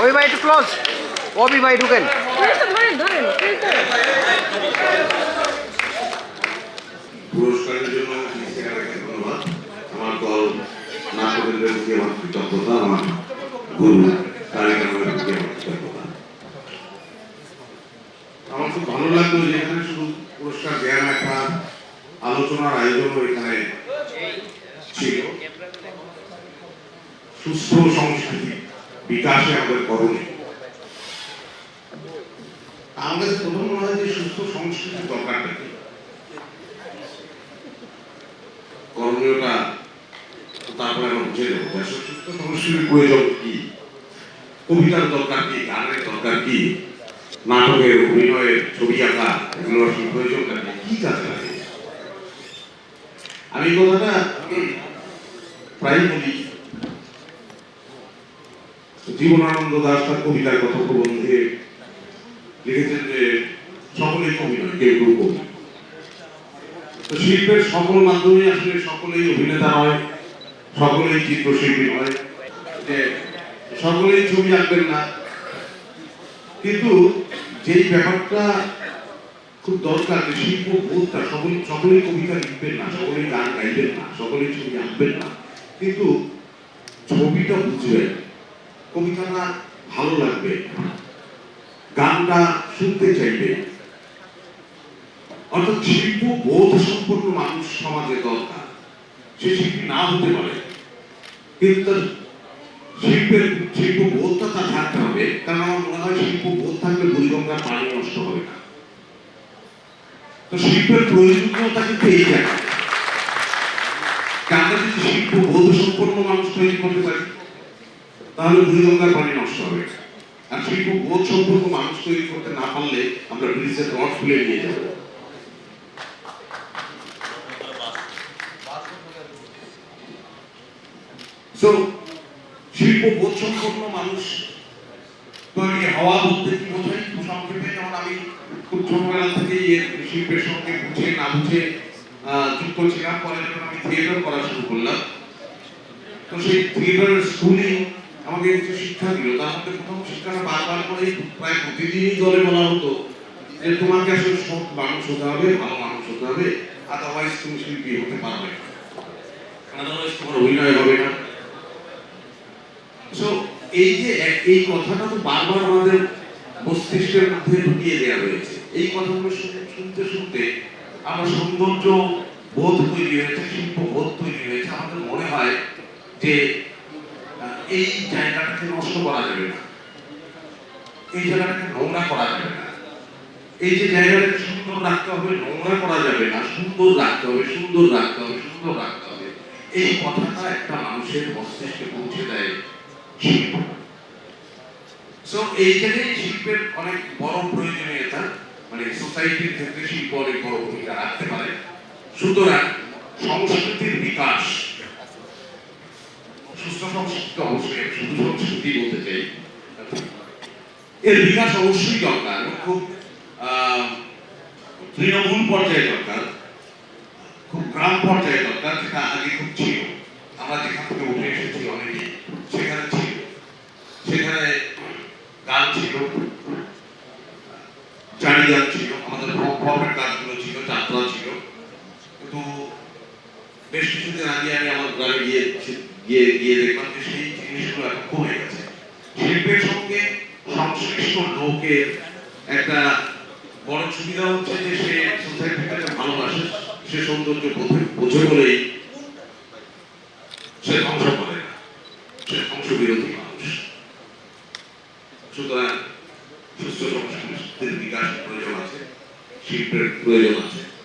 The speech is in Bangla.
ওই ভাই একটু ক্লোজ ওবি ভাই ঢুকেন। পুরস্কারের জন্য ধন্যবাদ। আমার দল নাটকের প্রতি আমার কৃতজ্ঞতা, আমার গুরু তারেক প্রতি আমার আমার খুব ভালো লাগল যে এখানে শুধু পুরস্কার দেওয়ার একটা আলোচনার আয়োজনও এখানে ছিল। সুস্থ সংস্কৃতি, বিকাশে আমাদের করণীয়। আমাদের প্রথম মনে হয় যে সুস্থ সংস্কৃতি দরকারটা কি? করণীয়টা তারপরে আমরা বুঝে নেব। সুস্থ সংস্কৃতির প্রয়োজন কি? কবিতার দরকার কি? গানের দরকার কি? নাটকের, অভিনয়ের ছবি আঁকা এগুলো আসলে প্রয়োজনটা কি? কাজে লাগে? আমি কথাটা প্রায় বলি জীবনানন্দ দাস তার কবিতার কথা প্রবন্ধে লিখেছেন যে, সকলেই কবি নয়, কেউ কেউ কবি। তো শিল্পের সকল মাধ্যমে আসলে সকলেই অভিনেতা হয়, সকলেই চিত্রশিল্পী হয়, যে সকলেই ছবি আঁকবেন না। কিন্তু যেই ব্যাপারটা খুব দরকার, যে শিল্প বোধটা সকলে সকলেই কবিতা লিখবেন না, সকলেই গান গাইবেন না, সকলেই ছবি আঁকবেন না। কিন্তু ছবিটা বুঝবেন। কবিতাটা ভালো লাগবে। গানটা শুনতে চাইবে। অর্থাৎ শিল্প বোধ সম্পন্ন মানুষ সমাজে দরকার। সে শিল্পী না হতে পারে। কিন্তু শিল্পের শিল্প বোধটা তার থাকতে হবে। কারণ আমার মনে হয় শিল্প বোধ থাকলে বুড়িগঙ্গার পানি নষ্ট হবে না। তো শিল্পের প্রয়োজনীয়তা কিন্তু এই জায়গায় আমরা যদি শিল্প বোধ সম্পন্ন মানুষ তৈরি করতে পারি তাহলে বুড়িগঙ্গার পানি নষ্ট হবে। আর শিল্প বোধ সম্পন্ন মানুষ তৈরি করতে না পারলে আমরা ব্রিজের রড খুলে নিয়ে যাব শিল্প বোধ সম্পন্ন মানুষ তৈরি হওয়া বলতে কি খুব সংক্ষেপে যেমন আমি খুব ছোটবেলা থেকে শিল্পের সঙ্গে বুঝে, না বুঝে যুক্ত ছিলাম পরে যখন আমি থিয়েটার করা শুরু করলাম, তো সেই থিয়েটারের স্কুলিং আমাকে কিছু শিক্ষা দিল, তার মধ্যে প্রথম শিক্ষাটা বারবার করে প্রায় প্রতিদিনই দলে বলা হতো যে তোমাকে আসলে সৎ মানুষ হতে হবে, ভালো মানুষ হতে হবে আদারওয়াইজ তুমি শিল্পী হতে পারবে না। আদারওয়াইজ তোমার অভিনয় হবে না। সো এই যে এই কথাটা তো বারবার আমাদের মস্তিষ্কের মধ্যে ঢুকিয়ে দেওয়া হয়েছে। এই কথাগুলো শুন- শুনতে শুনতে আমার সৌন্দর্য বোধ তৈরি হয়েছে শিল্প বোধ তৈরি হয়েছে। আমাদের মনে হয় যে নষ্ট করা যাবে না। এই জায়গাটাকে নোংরা করা যাবে না। এই যে জায়গাটাকে সুন্দর রাখতে হবে নোংরা করা যাবে না। সুন্দর রাখতে হবে, সুন্দর রাখতে হবে, সুন্দর রাখতে হবে। এই কথাটা একটা মানুষের মস্তিষ্কে পৌঁছে দেয় সো এই জায়গায় শিল্পের অনেক বড় প্রয়োজনীয়তা মানে সোসাইটির ক্ষেত্রে শিল্প অনেক বড় ভূমিকা রাখতে পারে। সুতরাং সংস্কৃতির এর বিকাশ অবশ্যই দরকার, খুব তৃণমূল পর্যায়ে দরকার, খুব গ্রাম পর্যায়ে দরকার, যেটা আগে খুব ছিল। আমরা যেখান থেকে উঠে এসেছি অনেকেই সেখানে ছিল। সেখানে গান ছিল চারি গান ছিল, আমাদের ফর্মের গানগুলো ছিল, যাত্রা ছিল। কিন্তু বেশ কিছুদিন আগে আমি আমার গ্রামে গিয়ে গিয়ে গিয়ে দেখলাম যে সেই জিনিসগুলো এখন কমে গেছে। শিল্পের সঙ্গে সংশ্লিষ্ট লোকের একটা বড় সুবিধা হচ্ছে যে সে সোসাইটিটাকে ভালোবাসে, সে সৌন্দর্য বোঝে বলেই সে ধ্বংস করে। না সে ধ্বংস বিরোধী মানুষ। সুতরাং সুস্থ সংস্কৃতির বিকাশ প্রয়োজন আছে, শিল্পের প্রয়োজন আছে।